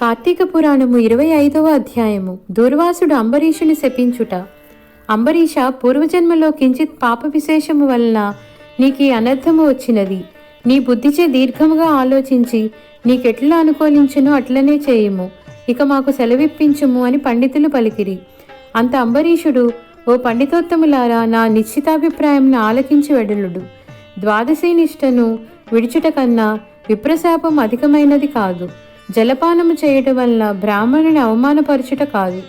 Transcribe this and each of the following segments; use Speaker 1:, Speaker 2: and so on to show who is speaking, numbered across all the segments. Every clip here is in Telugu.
Speaker 1: కార్తీక పురాణము ఇరవై ఐదవ అధ్యాయము. దూర్వాసుడు అంబరీషుని శపించుట. అంబరీష పూర్వజన్మలో కించిత్ పాప విశేషము వలన నీకు ఈ అనర్థము వచ్చినది. నీ బుద్ధిచే దీర్ఘముగా ఆలోచించి నీకెట్లా అనుకూలించునో అట్లనే చేయుము. ఇక మాకు సెలవిప్పించుము అని పండితులు పలికిరి. అంత అంబరీషుడు ఓ పండితోత్తములారా నా నిశ్చితాభిప్రాయంను ఆలకించి వెడలుడు. ద్వాదశీ నిష్టను విడుచుట కన్నా విప్రశాపం అధికమైనది కాదు. జలపానము చేయటం వల్ల బ్రాహ్మణుని అవమానపరచుట కాదు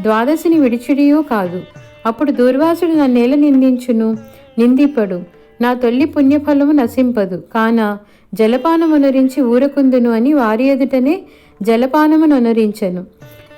Speaker 1: ద్వాదశిని విడిచుడియూ కాదు. అప్పుడు దూర్వాసుడు నన్నేల నిందించును నిందిపడు. నా తొల్లి పుణ్యఫలము నశింపదు. కాన జలపానమునరించి ఊరకుందును అని వారి ఎదుటనే జలపానమునరించను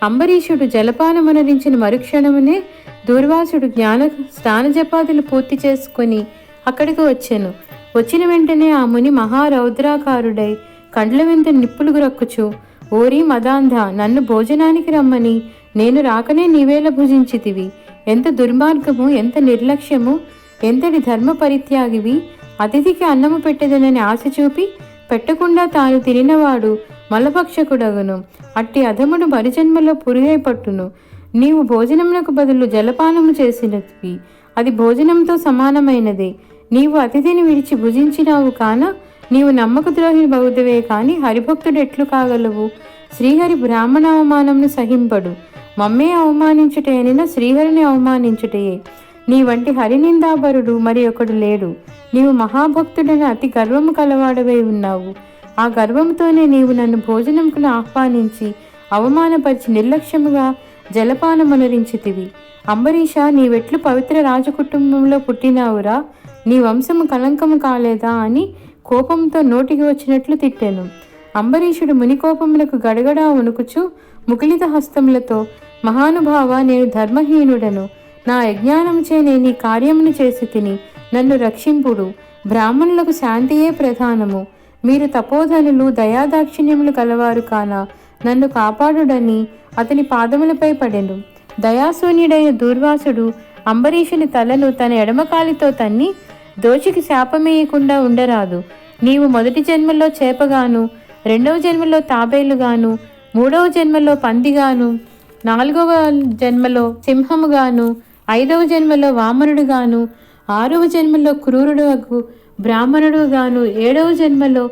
Speaker 1: అంబరీషుడు జలపానమునరించిన మరుక్షణమునే దూర్వాసుడు జ్ఞాన స్నాన జపాదులు పూర్తి చేసుకొని అక్కడికి వచ్చాను. వచ్చిన వెంటనే ఆ ముని మహారౌద్రాకారుడై కండ్ల వింత నిప్పులు రక్కుచు ఓరి మదాంధ నన్ను భోజనానికి రమ్మని నేను రాకనే నీవేళ భుజించితివి. ఎంత దుర్మార్గము ఎంత నిర్లక్ష్యము ఎంతటి ధర్మ పరిత్యాగివి. అతిథికి అన్నము పెట్టదనని ఆశ చూపి పెట్టకుండా తాను తినినవాడు మలపక్షకుడగును అట్టి అధముడు మరిజన్మలో పురుగై పట్టును. నీవు భోజనమునకు బదులు జలపానము చేసినవి. అది భోజనంతో సమానమైనదే. నీవు అతిథిని విడిచి భుజించినావు కాన నీవు నమ్మక ద్రోహి బౌద్ధవే కాని హరిభక్తుడు ఎట్లు కాగలవు? శ్రీహరి బ్రాహ్మణ అవమానంను సహింపడు. మమ్మే అవమానించుటేనిన శ్రీహరిని అవమానించుటయే. నీ వంటి హరినిందాబరుడు మరి ఒకడు లేడు. నీవు మహాభక్తుడని అతి గర్వము కలవాడవై ఉన్నావు. ఆ గర్వంతోనే నీవు నన్ను భోజనంకు ఆహ్వానించి అవమానపరిచి నిర్లక్ష్యముగా జలపానమనరించితివి. అంబరీష నీవెట్లు పవిత్ర రాజకుటుంబంలో పుట్టినావురా? నీ వంశము కలంకము కాలేదా అని కోపంతో నోటికి వచ్చినట్లు తిట్టాను. అంబరీషుడు మునికోపములకు గడగడా వణుకుచు ముకులిత హస్తములతో మహానుభావ నేను ధర్మహీనుడను నా యజ్ఞానముచే నేను ఈ కార్యమును చేసి తిని నన్ను రక్షింపుడు. బ్రాహ్మణులకు శాంతియే ప్రధానము. మీరు తపోధనులు దయాదాక్షిణ్యములు కలవారు కాన నన్ను కాపాడుడని అతని పాదములపై పడెను. దయాశూన్యుడైన దూర్వాసుడు అంబరీషుని తలను తన ఎడమకాలితో తన్ని దోషికి శాపమేయకుండా ఉండరాదు. నీవు మొదటి జన్మలో చేపగాను రెండవ జన్మలో తాబేలుగాను మూడవ జన్మలో పందిగాను నాలుగవ జన్మలో సింహముగాను ఐదవ జన్మలో వామనుడుగాను ఆరవ జన్మలో క్రూరుడు బ్రాహ్మణుడుగాను ఏడవ జన్మలో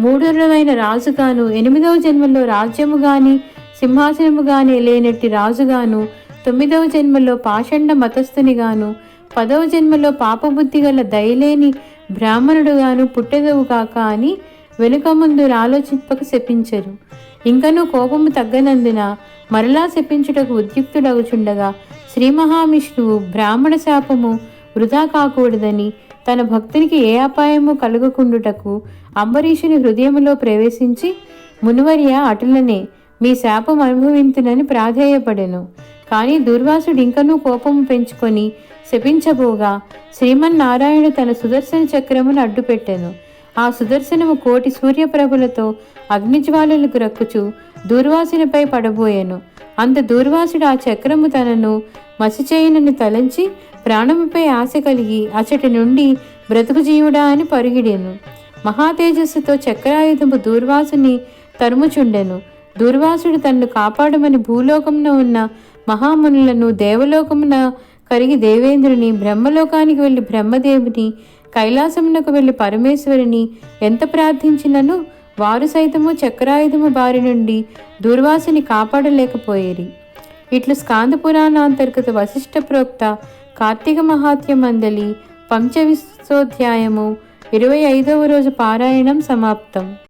Speaker 1: మూడవమైన రాజుగాను ఎనిమిదవ జన్మలో రాజ్యము గాని సింహాసనము గాని లేనట్టి రాజుగాను తొమ్మిదవ జన్మలో పాషండ మతస్థునిగాను పదవ జన్మలో పాపబుద్ధి గల దయలేని బ్రాహ్మణుడుగాను పుట్టెదవు కాక అని వెనుక ముందు ఆలోచింపక శపించరు. ఇంకనూ కోపము తగ్గనందున మరలా శపించుటకు ఉద్యుక్తుడగుచుండగా శ్రీ మహావిష్ణువు బ్రాహ్మణ శాపము వృధా కాకూడదని తన భక్తునికి ఏ అపాయము కలుగకుండుటకు అంబరీషుని హృదయములో ప్రవేశించి మునివర్య అటులనే మీ శాపం అనుభవింతునని ప్రాధేయపడెను. కానీ దుర్వాసుడు ఇంకనూ కోపము పెంచుకొని శపించబోగా. శ్రీమన్నారాయణుడు తన సుదర్శన చక్రమును అడ్డుపెట్టెను. ఆ సుదర్శనము కోటి సూర్యప్రభులతో అగ్నిజ్వాలలకు రక్కుచు దూర్వాసునిపై పడబోయెను. అంత దూర్వాసుడు ఆ చక్రము తనను మసిచేయనని తలంచి ప్రాణముపై ఆశ కలిగి అచటి నుండి బ్రతుకు జీవుడా అని పరుగిడెను. మహాతేజస్సుతో చక్రాయుధము దూర్వాసుని తరుముచుండెను. దూర్వాసుడు తన్ను కాపాడమని భూలోకమున ఉన్న మహామునులను దేవలోకమున కరిగి దేవేంద్రుని బ్రహ్మలోకానికి వెళ్ళి బ్రహ్మదేవుని కైలాసమునకు వెళ్ళి పరమేశ్వరుని ఎంత ప్రార్థించినను వారు సైతము చక్రాయుధము బారి నుండి దుర్వాసుని కాపాడలేకపోయేరి. ఇట్లు స్కాంద పురాణాంతర్గత వశిష్ఠ ప్రోక్త కార్తీక మహాత్య మందలి పంచవిశోధ్యాయము ఇరవై ఐదవ రోజు పారాయణం సమాప్తం.